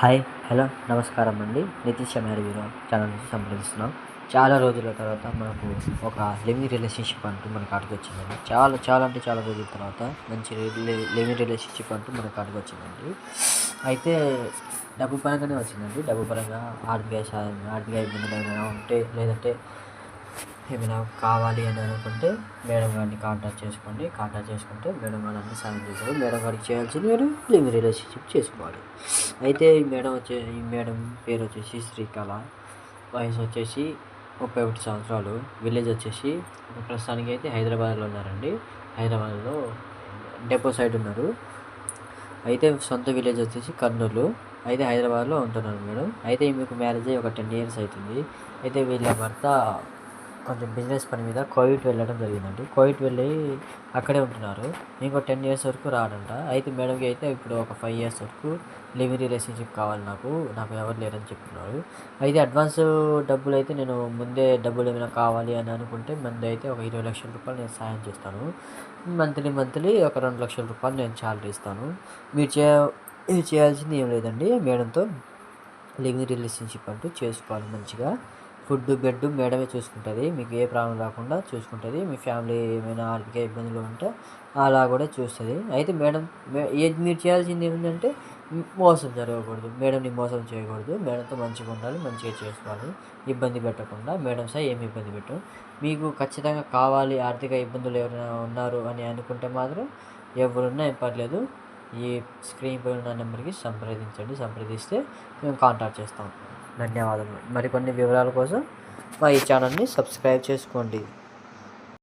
Hi hello నమస్కారం అండి. Nitish మ్యారేజ్లో channel నుంచి సంప్రదిస్తున్నాం. చాలా రోజుల తర్వాత మనకు ఒక లివింగ్ రిలేషన్షిప్ అంటూ మన కాడికి వచ్చిందండి. చాలా చాలా అంటే చాలా రోజుల తర్వాత మంచి లివింగ్ రిలేషన్షిప్ అంటూ మన కాడికి వచ్చిందండి. అయితే డబ్బు పరంగానే వచ్చిందండి. డబ్బు పరంగా ఆర్థిక సాయం ఆర్థిక ఇబ్బందులు ఏమైనా ఉంటే లేదంటే ఏమైనా కావాలి అని అనుకుంటే మేడం గారిని కాంటాక్ట్ చేసుకోండి. కాంటాక్ట్ చేసుకుంటే మేడం గారు అన్ని సాయం చేశారు మేడం గారికి చేయాల్సింది మీరు లివింగ్ రిలేషన్షిప్ చేసుకోవాలి. అయితే ఈ మేడం వచ్చే ఈ మేడం పేరు వచ్చేసి శ్రీకళ. వయసు వచ్చేసి ముప్పై ఒకటి సంవత్సరాలు. విలేజ్ వచ్చేసి ప్రస్తుతానికి అయితే హైదరాబాద్లో ఉన్నారండి. హైదరాబాద్లో డెపో సైడ్ ఉన్నారు. అయితే సొంత విలేజ్ వచ్చేసి కర్నూలు. అయితే హైదరాబాద్లో ఉంటున్నారు మేడం. అయితే మీకు మ్యారేజ్ అయ్యి ఒక టెన్ ఇయర్స్ అవుతుంది. అయితే వీళ్ళ భర్త కొంచెం బిజినెస్ పని మీద కోవిడ్ వెళ్ళడం జరిగిందండి. కోవిడ్ వెళ్ళి అక్కడే ఉంటున్నారు. ఇంకో టెన్ ఇయర్స్ వరకు రాడంట. అయితే మేడంకి అయితే ఇప్పుడు ఒక ఫైవ్ ఇయర్స్ వరకు లివింగ్ రిలేషన్షిప్ కావాలి నాకు. నాకు ఎవరు లేరని చెప్తున్నారు. అయితే అడ్వాన్స్ డబ్బులు అయితే నేను ముందే డబ్బులు ఏమైనా కావాలి అని అనుకుంటే ముందు అయితే ఒక ఇరవై లక్షల రూపాయలు నేను సాయం చేస్తాను. మంత్లీ మంత్లీ ఒక రెండు లక్షల రూపాయలు నేను శాలరీ ఇస్తాను మీరు చే చేయాల్సింది ఏం లేదండి. మేడంతో లివింగ్ రిలేషన్షిప్ అంటూ చేసుకోవాలి మంచిగా. ఫుడ్ బెడ్ మేడమే చూసుకుంటుంది. మీకు ఏ ప్రాబ్లం రాకుండా చూసుకుంటుంది. మీ ఫ్యామిలీ ఏమైనా ఆర్థిక ఇబ్బందులు ఉంటే అలా కూడా చూస్తుంది. అయితే మేడం ఏది మీరు చేయాల్సింది ఏంటంటే మోసం జరగకూడదు. మేడంని మోసం చేయకూడదు. మేడంతో మంచిగా ఉండాలి మంచిగా చేసుకోవాలి. ఇబ్బంది పెట్టకుండా మేడం సై ఏమి ఇబ్బంది పెట్టు మీకు ఖచ్చితంగా కావాలి ఆర్థిక ఇబ్బందులు ఎవరైనా ఉన్నారు అని అనుకుంటే మాత్రం ఎవరున్నా ఏం పర్లేదు. ఈ స్క్రీన్ పై ఉన్న నెంబర్కి సంప్రదించండి. సంప్రదిస్తే మేము కాంటాక్ట్ చేస్తాం. ధన్యవాదములు. మరికొన్ని వివరాల కోసం మా ఈ ఛానల్ని సబ్స్క్రైబ్ చేసుకోండి.